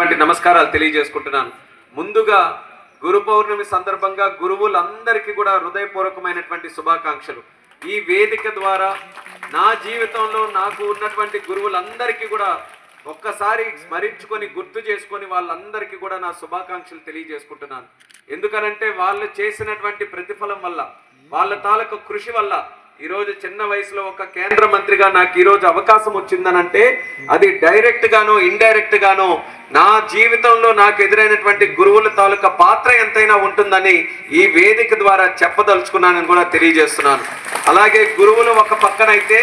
వంటి నమస్కారాలు తెలియజేసుకుంటున్నాను. ముందుగా గురు పౌర్ణమి సందర్భంగా గురువులందరికీ కూడా హృదయపూర్వకమైనటువంటి శుభాకాంక్షలు. ఈ వేదిక ద్వారా నా జీవితంలో నాకు ఉన్నటువంటి గురువులందరికీ కూడా ఒక్కసారి స్మరించుకొని గుర్తు చేసుకొని వాళ్ళందరికీ కూడా నా శుభాకాంక్షలు తెలియజేసుకుంటున్నాను. ఎందుకనంటే వాళ్ళు చేసినటువంటి ప్రతిఫలం వల్ల వాళ్ళ తాలూకు కృషి వల్ల ఈరోజు చిన్న వయసులో ఒక కేంద్ర మంత్రిగా నాకు ఈరోజు అవకాశం వచ్చిందనంటే అది డైరెక్ట్ గానో ఇండైరెక్ట్ గానో నా జీవితంలో నాకు ఎదురైనటువంటి గురువుల తాలూకా పాత్ర ఎంతైనా ఉంటుందని ఈ వేదిక ద్వారా చెప్పదలుచుకున్నానని కూడా తెలియజేస్తున్నాను. అలాగే గురువులు ఒక పక్కనైతే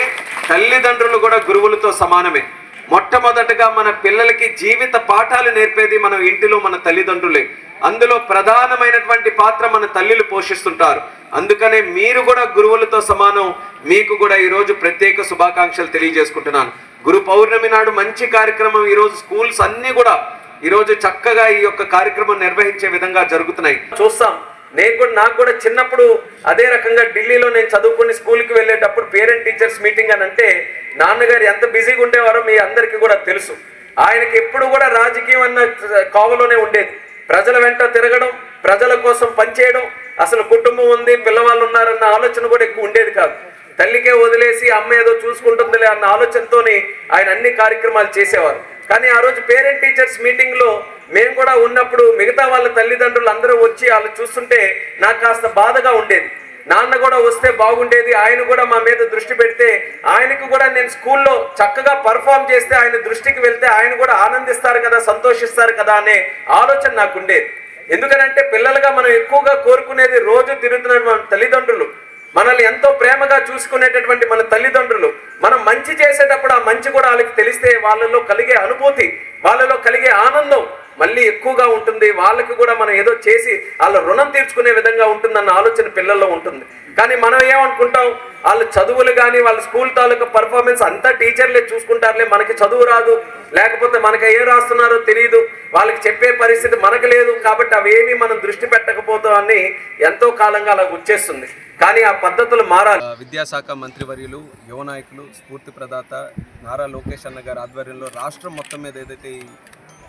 తల్లిదండ్రులు కూడా గురువులతో సమానమే. మొట్టమొదటగా మన పిల్లలకి జీవిత పాఠాలు నేర్పేది మనం ఇంటిలో మన తల్లిదండ్రులే. అందులో ప్రధానమైనటువంటి పాత్ర మన తల్లిలు పోషిస్తుంటారు. అందుకనే మీరు కూడా గురువులతో సమానం. మీకు కూడా ఈరోజు ప్రత్యేక శుభాకాంక్షలు తెలియజేసుకుంటున్నాను. గురు పౌర్ణమి నాడు మంచి కార్యక్రమం. ఈరోజు స్కూల్స్ అన్నీ కూడా ఈరోజు చక్కగా ఈ యొక్క కార్యక్రమం నిర్వహించే విధంగా జరుగుతున్నాయి. చూస్తాం. నేను కూడా నాకు కూడా చిన్నప్పుడు అదే రకంగా ఢిల్లీలో నేను చదువుకుని స్కూల్కి వెళ్ళేటప్పుడు పేరెంట్ టీచర్స్ మీటింగ్ అని అంటే నాన్నగారు ఎంత బిజీగా ఉండేవారో మీ అందరికీ కూడా తెలుసు. ఆయనకి ఎప్పుడు కూడా రాజకీయం అన్న కోవలోనే ఉండేది. ప్రజల వెంట తిరగడం ప్రజల కోసం పనిచేయడం అసలు కుటుంబం ఉంది పిల్లవాళ్ళు ఉన్నారన్న ఆలోచన కూడా ఎక్కువ ఉండేది కాదు. తల్లికే వదిలేసి అమ్మ ఏదో చూసుకుంటుందిలే అన్న ఆలోచనతోనే ఆయన అన్ని కార్యక్రమాలు చేసేవారు. కానీ ఆ రోజు పేరెంట్ టీచర్స్ మీటింగ్లో మేము కూడా ఉన్నప్పుడు మిగతా వాళ్ళ తల్లిదండ్రులు అందరూ వచ్చి వాళ్ళు చూస్తుంటే నాకు కాస్త బాధగా ఉండేది. నాన్న కూడా వస్తే బాగుండేది. ఆయన కూడా మా మీద దృష్టి పెడితే ఆయనకు కూడా నేను స్కూల్లో చక్కగా పర్ఫామ్ చేస్తే ఆయన దృష్టికి వెళ్తే ఆయన కూడా ఆనందిస్తారు కదా సంతోషిస్తారు కదా అనే ఆలోచన నాకు ఉండేది ఎందుకనంటే పిల్లలుగా మనం ఎక్కువగా కోరుకునేది రోజు తిరుగుతున్న మన తల్లిదండ్రులు. మనల్ని ఎంతో ప్రేమగా చూసుకునేటటువంటి మన తల్లిదండ్రులు. మనం మంచి చేసేటప్పుడు ఆ మంచి కూడా వాళ్ళకి తెలిస్తే వాళ్ళలో కలిగే అనుభూతి వాళ్ళలో కలిగే ఆనందం మళ్ళీ ఎక్కువగా ఉంటుంది. వాళ్ళకి కూడా మనం ఏదో చేసి వాళ్ళ రుణం తీర్చుకునే విధంగా ఉంటుందన్న ఆలోచన పిల్లల్లో ఉంటుంది. కానీ మనం ఏమనుకుంటాం? వాళ్ళ చదువులు కానీ వాళ్ళ స్కూల్ తాలూకా పర్ఫార్మెన్స్ అంతా టీచర్లే చూసుకుంటారులే. మనకి చదువు రాదు. లేకపోతే మనకి ఏం రాస్తున్నారో తెలియదు వాళ్ళకి చెప్పే పరిస్థితి మనకు లేదు. కాబట్టి అవేమీ మనం దృష్టి పెట్టకపోతాం అని ఎంతో కాలంగా అలా వచ్చేస్తుంది. కానీ ఆ పద్ధతులు మారాలి. విద్యాశాఖ మంత్రివర్యులు యువ నాయకులు స్ఫూర్తి ప్రదాత నారా లోకేష్ అన్న గారి ఆధ్వర్యంలో రాష్ట్రం మొత్తం మీద ఏదైతే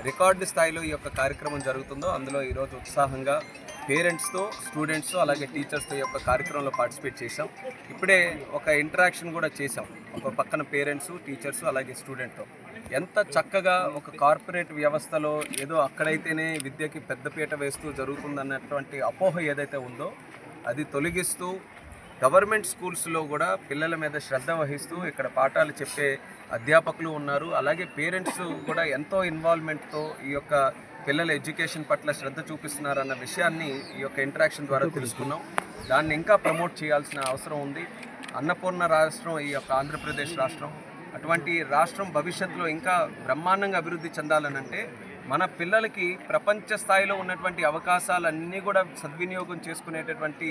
రికార్డు స్థాయిలో ఈ యొక్క కార్యక్రమం జరుగుతుందో అందులో ఈరోజు ఉత్సాహంగా పేరెంట్స్తో స్టూడెంట్స్తో అలాగే టీచర్స్తో ఈ యొక్క కార్యక్రమంలో పార్టిసిపేట్ చేశాం. ఇప్పుడే ఒక ఇంటరాక్షన్ కూడా చేశాం. ఒక పక్కన పేరెంట్స్ టీచర్స్ అలాగే స్టూడెంట్తో. ఎంత చక్కగా ఒక కార్పొరేట్ వ్యవస్థలో ఏదో అక్కడైతేనే విద్యకి పెద్దపీట వేస్తూ జరుగుతుందన్నటువంటి అపోహ ఏదైతే ఉందో అది తొలగిస్తూ గవర్నమెంట్ స్కూల్స్లో కూడా పిల్లల మీద శ్రద్ధ వహిస్తూ ఇక్కడ పాఠాలు చెప్పే అధ్యాపకులు ఉన్నారు. అలాగే పేరెంట్స్ కూడా ఎంతో ఇన్వాల్వ్మెంట్తో ఈ యొక్క పిల్లల ఎడ్యుకేషన్ పట్ల శ్రద్ధ చూపిస్తున్నారన్న విషయాన్ని ఈ యొక్క ఇంటరాక్షన్ ద్వారా తెలుసుకున్నాం. దాన్ని ఇంకా ప్రమోట్ చేయాల్సిన అవసరం ఉంది. అన్నపూర్ణ రాష్ట్రం ఈ యొక్క ఆంధ్రప్రదేశ్ రాష్ట్రం. అటువంటి రాష్ట్రం భవిష్యత్తులో ఇంకా బ్రహ్మాండంగా అభివృద్ధి చెందాలనంటే మన పిల్లలకి ప్రపంచ స్థాయిలో ఉన్నటువంటి అవకాశాలన్నీ కూడా సద్వినియోగం చేసుకునేటటువంటి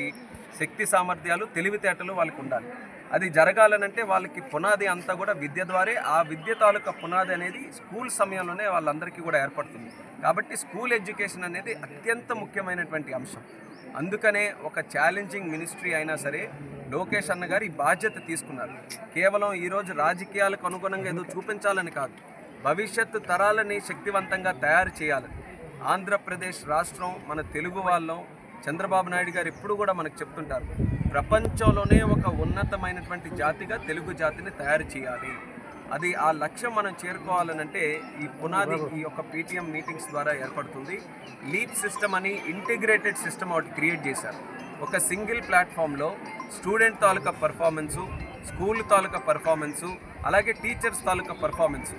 శక్తి సామర్థ్యాలు తెలివితేటలు వాళ్ళకి ఉండాలి. అది జరగాలనంటే వాళ్ళకి పునాది అంతా కూడా విద్య ద్వారే. ఆ విద్య తాలూకా పునాది అనేది స్కూల్ సమయంలోనే వాళ్ళందరికీ కూడా ఏర్పడుతుంది. కాబట్టి స్కూల్ ఎడ్యుకేషన్ అనేది అత్యంత ముఖ్యమైనటువంటి అంశం. అందుకనే ఒక ఛాలెంజింగ్ మినిస్ట్రీ అయినా సరే లోకేష్ అన్న గారు ఈ బాధ్యత తీసుకున్నారు. కేవలం ఈరోజు రాజకీయాలకు అనుగుణంగా ఏదో చూపించాలని కాదు. భవిష్యత్తు తరాలని శక్తివంతంగా తయారు చేయాలి. ఆంధ్రప్రదేశ్ రాష్ట్రం మన తెలుగు వాళ్ళం. చంద్రబాబు నాయుడు గారు ఎప్పుడు కూడా మనకు చెప్తుంటారు ప్రపంచంలోనే ఒక ఉన్నతమైనటువంటి జాతిగా తెలుగు జాతిని తయారు చేయాలి. అది ఆ లక్ష్యం మనం చేరుకోవాలనంటే ఈ పునాది ఈ యొక్క పీటీఎం మీటింగ్స్ ద్వారా ఏర్పడుతుంది. లీప్ సిస్టమ్ అని ఇంటిగ్రేటెడ్ సిస్టమ్ ఒకటి క్రియేట్ చేశారు. ఒక సింగిల్ ప్లాట్ఫామ్లో స్టూడెంట్ తాలూకా పర్ఫార్మెన్సు స్కూల్ తాలూకా పర్ఫార్మెన్సు అలాగే టీచర్స్ తాలూకా పర్ఫార్మెన్స్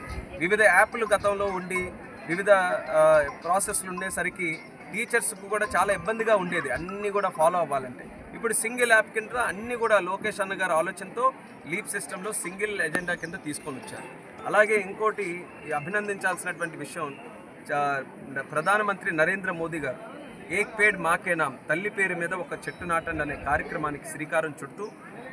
వివిధ యాప్లు గతంలో ఉండి వివిధ ప్రాసెస్లు ఉండేసరికి టీచర్స్కు కూడా చాలా ఇబ్బందిగా ఉండేది. అన్నీ కూడా ఫాలో అవ్వాలంటే. ఇప్పుడు సింగిల్ యాప్ కింద అన్నీ కూడా లోకేష్ అన్న గారి ఆలోచనతో లీప్ సిస్టంలో సింగిల్ ఎజెండా కింద తీసుకొని వచ్చారు. అలాగే ఇంకోటి అభినందించాల్సినటువంటి విషయం ప్రధానమంత్రి నరేంద్ర మోదీ గారు ఏక్ పేడ్ మాకే నామ్ తల్లి పేరు మీద ఒక చెట్టు నాటండి అనే కార్యక్రమానికి శ్రీకారం చుట్టూ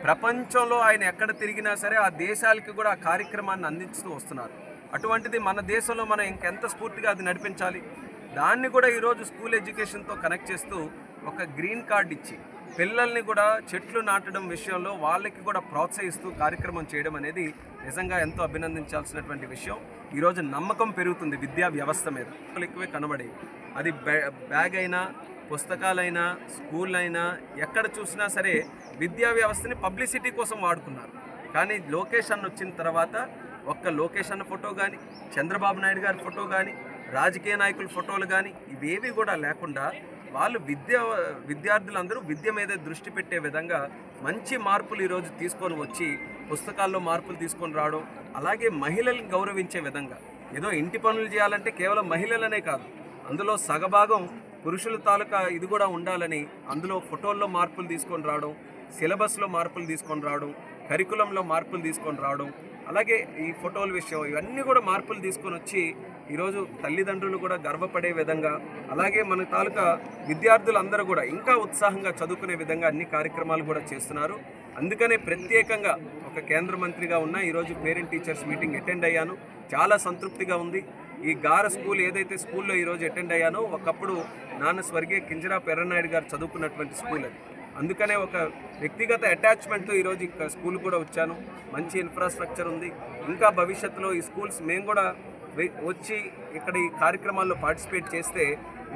ప్రపంచంలో ఆయన ఎక్కడ తిరిగినా సరే ఆ దేశాలకి కూడా ఆ కార్యక్రమాన్ని అందిస్తూ వస్తున్నారు. అటువంటిది మన దేశంలో మనం ఇంకెంత స్ఫూర్తిగా అది నడిపించాలి? దాన్ని కూడా ఈరోజు స్కూల్ ఎడ్యుకేషన్తో కనెక్ట్ చేస్తూ ఒక గ్రీన్ కార్డ్ ఇచ్చి పిల్లల్ని కూడా చెట్లు నాటడం విషయంలో వాళ్ళకి కూడా ప్రోత్సహిస్తూ కార్యక్రమం చేయడం అనేది నిజంగా ఎంతో అభినందించాల్సినటువంటి విషయం. ఈరోజు నమ్మకం పెరుగుతుంది విద్యా వ్యవస్థ మీద. ఎక్కువే కనబడేవి. అది బ్యా- బ్యాగ్ అయినా పుస్తకాలైనా స్కూల్ అయినా ఎక్కడ చూసినా సరే విద్యా వ్యవస్థని పబ్లిసిటీ కోసం వాడుకున్నారు. కానీ లోకేష్ అన్న వచ్చిన తర్వాత ఒక్క లోకేష్ అన్న ఫోటో కానీ చంద్రబాబు నాయుడు గారి ఫోటో కానీ రాజకీయ నాయకుల ఫోటోలు కానీ ఇవేవి కూడా లేకుండా వాళ్ళు విద్య విద్యార్థులందరూ విద్య మీద దృష్టి పెట్టే విధంగా మంచి మార్పులు ఈరోజు తీసుకొని వచ్చి పుస్తకాల్లో మార్పులు తీసుకొని రావడం అలాగే మహిళల్ని గౌరవించే విధంగా. ఏదో ఇంటి పనులు చేయాలంటే కేవలం మహిళలనే కాదు అందులో సగభాగం పురుషుల తాలూకా ఇది కూడా ఉండాలని అందులో ఫోటోల్లో మార్పులు తీసుకొని రావడం సిలబస్లో మార్పులు తీసుకొని రావడం కరికులంలో మార్పులు తీసుకొని రావడం అలాగే ఈ ఫోటోల విషయం ఇవన్నీ కూడా మార్పులు తీసుకొని వచ్చి ఈరోజు తల్లిదండ్రులు కూడా గర్వపడే విధంగా అలాగే మన తాలూకా విద్యార్థులందరూ కూడా ఇంకా ఉత్సాహంగా చదువుకునే విధంగా అన్ని కార్యక్రమాలు కూడా చేస్తున్నారు. అందుకనే ప్రత్యేకంగా ఒక కేంద్ర మంత్రిగా ఉన్న ఈరోజు పేరెంట్ టీచర్స్ మీటింగ్ అటెండ్ అయ్యాను. చాలా సంతృప్తిగా ఉంది. ఈ గార స్కూల్ ఏదైతే స్కూల్లో ఈరోజు అటెండ్ అయ్యానో ఒకప్పుడు నాన్న స్వర్గీయ కింజరా పెర్రనాయుడు గారు చదువుకున్నటువంటి స్కూల్ అది. అందుకనే ఒక వ్యక్తిగత అటాచ్మెంట్తో ఈరోజు ఇక్కడ స్కూల్ కూడా వచ్చాను. మంచి ఇన్ఫ్రాస్ట్రక్చర్ ఉంది. ఇంకా భవిష్యత్తులో ఈ స్కూల్స్ మేము కూడా వచ్చి ఇక్కడ ఈ కార్యక్రమాల్లో పార్టిసిపేట్ చేస్తే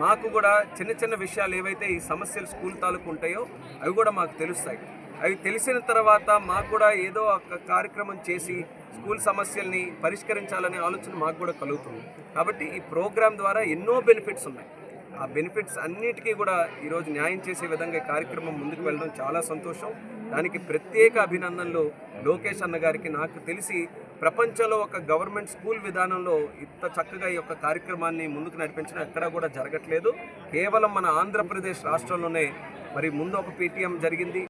మాకు కూడా చిన్న చిన్న విషయాలు ఏవైతే ఈ సమస్యలు స్కూల్ తాలూకు ఉంటాయో అవి కూడా మాకు తెలుస్తాయి. అవి తెలిసిన తర్వాత మాకు కూడా ఏదో ఒక కార్యక్రమం చేసి స్కూల్ సమస్యల్ని పరిష్కరించాలనే ఆలోచన మాకు కూడా కలుగుతుంది. కాబట్టి ఈ ప్రోగ్రాం ద్వారా ఎన్నో బెనిఫిట్స్ ఉన్నాయి. ఆ బెనిఫిట్స్ అన్నిటికీ కూడా ఈరోజు న్యాయం చేసే విధంగా కార్యక్రమం ముందుకు వెళ్ళడం చాలా సంతోషం. దానికి ప్రత్యేక అభినందనలు లోకేష్ అన్న గారికి. నాకు తెలిసి ప్రపంచంలో ఒక గవర్నమెంట్ స్కూల్ విధానంలో ఇంత చక్కగా ఈ యొక్క కార్యక్రమాన్ని ముందుకు నడిపించడం ఎక్కడా కూడా జరగట్లేదు. కేవలం మన ఆంధ్రప్రదేశ్ రాష్ట్రంలోనే మరి ముందు ఒక పీటీఎం జరిగింది.